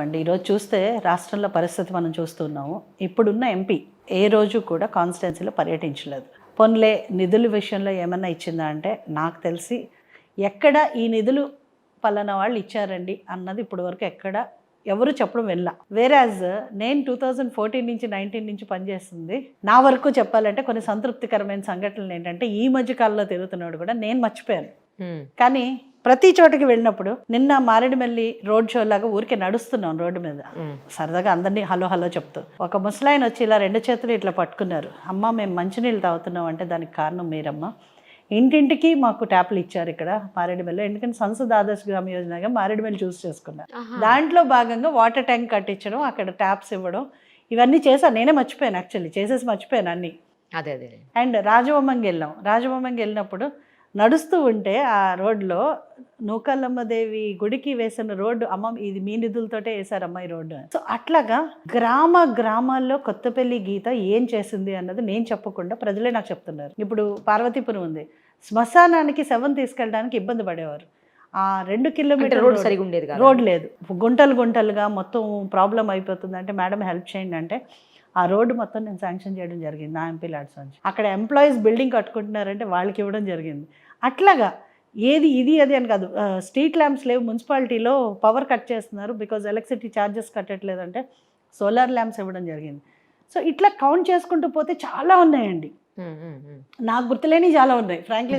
అండి ఈరోజు చూస్తే రాష్ట్రంలో పరిస్థితి మనం చూస్తున్నాము. ఇప్పుడున్న ఎంపీ ఏ రోజు కూడా కాన్స్టిట్యున్సీలో పర్యటించలేదు. పొన్లే నిధుల విషయంలో ఏమన్నా ఇచ్చిందా అంటే నాకు తెలిసి ఎక్కడ ఈ నిధులు పలానా వాళ్ళు ఇచ్చారండి అన్నది ఇప్పుడు వరకు ఎక్కడ ఎవరు చెప్పడం వెళ్ళా వేరాజ్ నేను టూ థౌజండ్ ఫోర్టీన్ నుంచి నైన్టీన్ నుంచి పనిచేస్తుంది. నా వరకు చెప్పాలంటే కొన్ని సంతృప్తికరమైన సంఘటనలు ఏంటంటే ఈ మధ్య కాలంలో తిరుగుతున్నాడు కూడా నేను మర్చిపోయాను. కానీ ప్రతి చోటకి వెళ్ళినప్పుడు నిన్న మారేడుమల్లి రోడ్ షో లాగా ఊరికే నడుస్తున్నాం రోడ్డు మీద. సరదాగా అందరినీ హలో హలో చెప్తూ. ఒక ముసలాయన వచ్చి ఇలా రెండు చేతులు ఇట్లా పట్టుకున్నారు. అమ్మ మేము మంచినీళ్ళు తాగుతున్నాం అంటే దానికి కారణం మీరమ్మ. ఇంటింటికి మాకు ట్యాప్లు ఇచ్చారు ఇక్కడ మారేడుమల్లి ఎందుకంటే సంసద్ ఆదర్శ గ్రామ యోజనగా మారేడుమల్లి చూస్ చేసుకున్నారు. దాంట్లో భాగంగా వాటర్ ట్యాంక్ కట్టించడం అక్కడ ట్యాప్స్ ఇవ్వడం ఇవన్నీ చేశాను నేనే మర్చిపోయాను యాక్చువల్లీ చేసేసి మర్చిపోయాను అన్నీ. అదే అదే. అండ్ రాజబొమ్మంకి వెళ్ళాం. రాజబొమ్మంకి వెళ్ళినప్పుడు నడుస్తూ ఉంటే ఆ రోడ్లో నూకల్లమ్మదేవి గుడికి వేసిన రోడ్డు అమ్మ ఇది మీ నిధులతోటే వేశారమ్మ ఈ రోడ్డు సో అట్లాగా గ్రామ గ్రామాల్లో కొత్తపల్లి గీత ఏం చేసింది అన్నది నేను చెప్పకుండా ప్రజలే నాకు చెప్తున్నారు. ఇప్పుడు పార్వతీపురం ఉంది. శ్మశానానికి శవం తీసుకెళ్ళడానికి ఇబ్బంది పడేవారు. ఆ రెండు కిలోమీటర్ రోడ్ సరిగా ఉండేది రోడ్ లేదు. గుంటలు గుంటలుగా మొత్తం ప్రాబ్లం అయిపోతుంది అంటే మేడం హెల్ప్ చేయండి అంటే ఆ రోడ్డు మొత్తం నేను శాంక్షన్ చేయడం జరిగింది. నా ఎంపీ ల్యాడ్స్ నుంచి. అక్కడ ఎంప్లాయీస్ బిల్డింగ్ కట్టుకుంటున్నారంటే వాళ్ళకి ఇవ్వడం జరిగింది. అట్లాగా ఏది ఇది అది అని కాదు. స్ట్రీట్ ల్యాంప్స్ లేవు మున్సిపాలిటీలో పవర్ కట్ చేస్తున్నారు బికాజ్ ఎలక్ట్రిసిటీ ఛార్జెస్ కట్టట్లేదంటే సోలార్ ల్యాంప్స్ ఇవ్వడం జరిగింది. సో ఇట్లా కౌంట్ చేసుకుంటూ పోతే చాలా ఉన్నాయండి. నాకు గుర్తులేని చాలా ఉన్నాయి. ఫ్రాంక్లీ